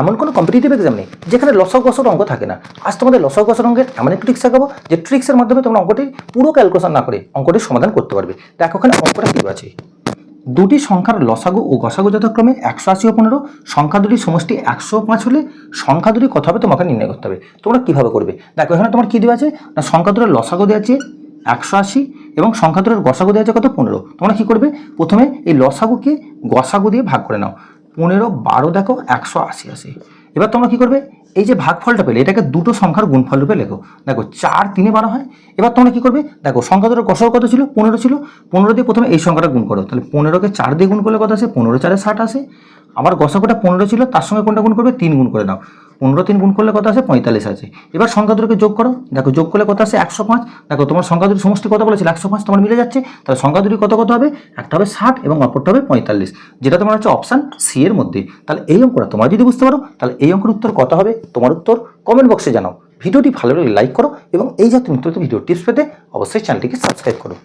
এমন কোনো competitive exam নেই, যেখানে লসক গসর অঙ্ক থাকে না। আজ তোমাদের লসক গসর অঙ্কের এমন একটি ট্রিক্স শেখাবো, যে ট্রিক্সের মাধ্যমে তোমরা অঙ্কটি পুরো ক্যালকুলেশন না করে অঙ্কটির সমাধান করতে পারবে। দেখো ওখানে অঙ্কটা কী আছে। দুটি সংখ্যার লসাগু ও গসাগু যথাক্রমে একশো আশি ও পনেরো, সংখ্যা দুটি সমষ্টি একশো পাঁচ হলে সংখ্যা দুটি কত হবে তোমাকে নির্ণয় করতে হবে। তোমরা কীভাবে করবে? দেখো, এখানে তোমার কী দেওয়া আছে? না, সংখ্যা দুটোর লসাগু দেওয়া আছে একশো আশি এবং সংখ্যা দুটোর গসাগু দেওয়া আছে কত? পনেরো। তোমরা কী করবে? প্রথমে এই লসাগুকে গসাগু দিয়ে ভাগ করে নাও। পনেরো, বারো দেখো, একশো আশি আশি। এবার তোমরা কী করবে? এই যে ভাগফলটা পেলে, এটাকে দুটো সংখ্যার গুণফল রূপে লেখো। দেখো, চার, তিনে বারো হয়। এবার তোমরা কী করবে? দেখো সংখ্যা দুটো গসাগু কত ছিল? পনেরো ছিল। পনেরো দিয়ে প্রথমে এই সংখ্যাটা গুণ করো। তাহলে পনেরোকে চার দিয়ে গুণ করলে কত আসে? পনেরো চারে ষাট আসে। আবার গসাগুটা পনেরো ছিল, তার সঙ্গে কোনটা গুণ করবে? তিন গুণ করে নাও পনেরো তিন গুণ করলে কত আসে? পঁয়তাল্লিশ আছে। এবার সংখ্যা দুটোকে যোগ করো। দেখো, যোগ করলে কত আসে? একশো পাঁচ। দেখো, তোমার সংখ্যা দুটি সমষ্টি কত বলেছিল, একশো পাঁচ তোমার মিলে যাচ্ছে। তাহলে সংখ্যা দুটি কত কত হবে? একটা হবে ষাট এবং অপরটা হবে পঁয়তাল্লিশ। যেটা তোমার হচ্ছে অপশান সি এর মধ্যে। তাহলে এই অঙ্কটা তোমরা যদি বুঝতে পারো, তাহলে এই অঙ্কের উত্তর কত হবে? তোমার উত্তর কমেন্ট বক্সে জানাও। ভিডিওটি ভালো লাগলে লাইক করো এবং এই জাতীয় নিত্য ভিডিও টিপস পেতে অবশ্যই চ্যানেলটিকে সাবস্ক্রাইব করো।